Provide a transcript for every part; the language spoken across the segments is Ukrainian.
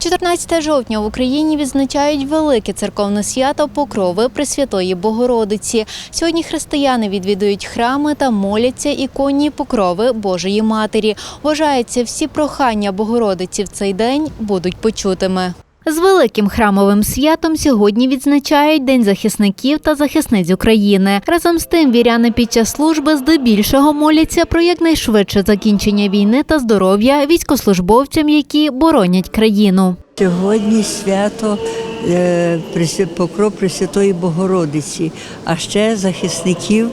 14 жовтня в Україні відзначають велике церковне свято Покрови Пресвятої Богородиці. Сьогодні християни відвідують храми та моляться іконні покрови Божої Матері. Вважається, всі прохання Богородиці в цей день будуть почутими. З великим храмовим святом сьогодні відзначають День захисників та захисниць України. Разом з тим, віряни під час служби здебільшого моляться про якнайшвидше закінчення війни та здоров'я військослужбовцям, які боронять країну. Сьогодні свято е, Покров Пресвятої Богородиці, а ще захисників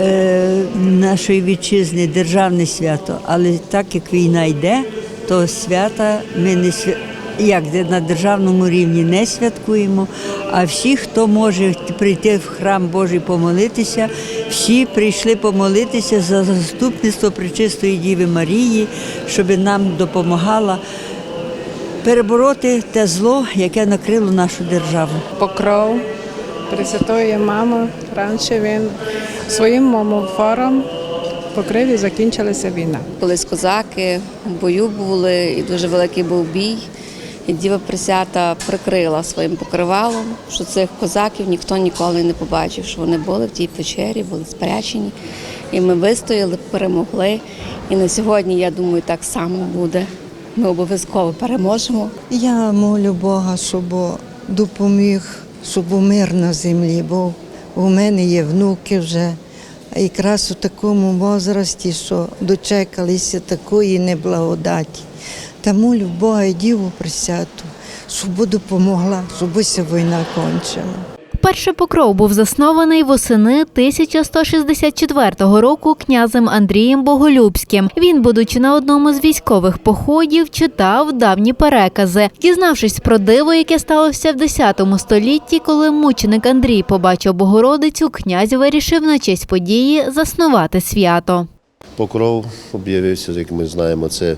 е, нашої вітчизни, державне свято. Але так як війна йде, то свята ми не. Як де на державному рівні не святкуємо. А всі, хто може прийти в храм Божий помолитися, всі прийшли помолитися за заступництво Пречистої Діви Марії, щоб нам допомагала перебороти те зло, яке накрило нашу державу. покров Пресвятої Мами. Раніше він своїм мамофором покрив і закінчилася війна. Колись козаки в бою були, і дуже великий був бій. І Діва Пресвята прикрила своїм покривалом, що цих козаків ніхто ніколи не побачив, що вони були в тій печері, були спрячені. І ми вистояли, перемогли. І на сьогодні, я думаю, так само буде. Ми обов'язково переможемо. Я молю Бога, щоб допоміг, щоб був мир на землі, бо у мене є внуки вже. Якраз у такому возрасті, що дочекалися такої неблагодаті. Та молю Бога і Діву Пресвяту, щоб допомогла, щоб ця війна кончила. Перший покров був заснований восени 1164 року князем Андрієм Боголюбським. Він, будучи на одному з військових походів, читав давні перекази. Дізнавшись про диво, яке сталося в 10 столітті, коли мученик Андрій побачив Богородицю, князь вирішив на честь події заснувати свято. Покров об'явився, як ми знаємо, це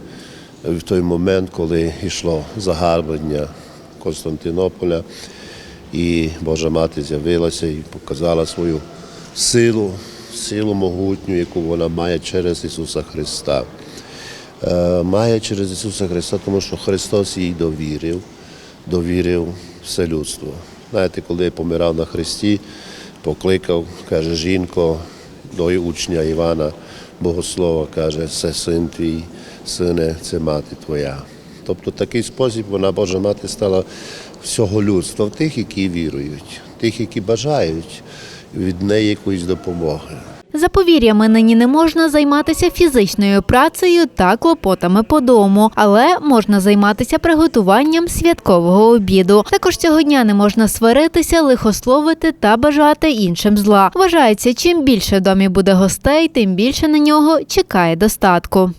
в той момент, коли йшло загарблення Константинополя, і Божа Мати з'явилася і показала свою силу, силу могутню, яку вона має через Ісуса Христа. Е, Має через Ісуса Христа, тому що Христос їй довірив, довірив все людство. Знаєте, коли я помирав на Христі, покликав, каже, жінко, до учня Івана Богослова, каже, це син твій, сине, це мати твоя. Тобто такий спосіб вона Божа мати стала всього людства, в тих, які вірують, тих, які бажають від неї якоїсь допомоги. За повір'ями, нині не можна займатися фізичною працею та клопотами по дому, але можна займатися приготуванням святкового обіду. Також цього дня не можна сваритися, лихословити та бажати іншим зла. Вважається, чим більше в домі буде гостей, тим більше на нього чекає достатку.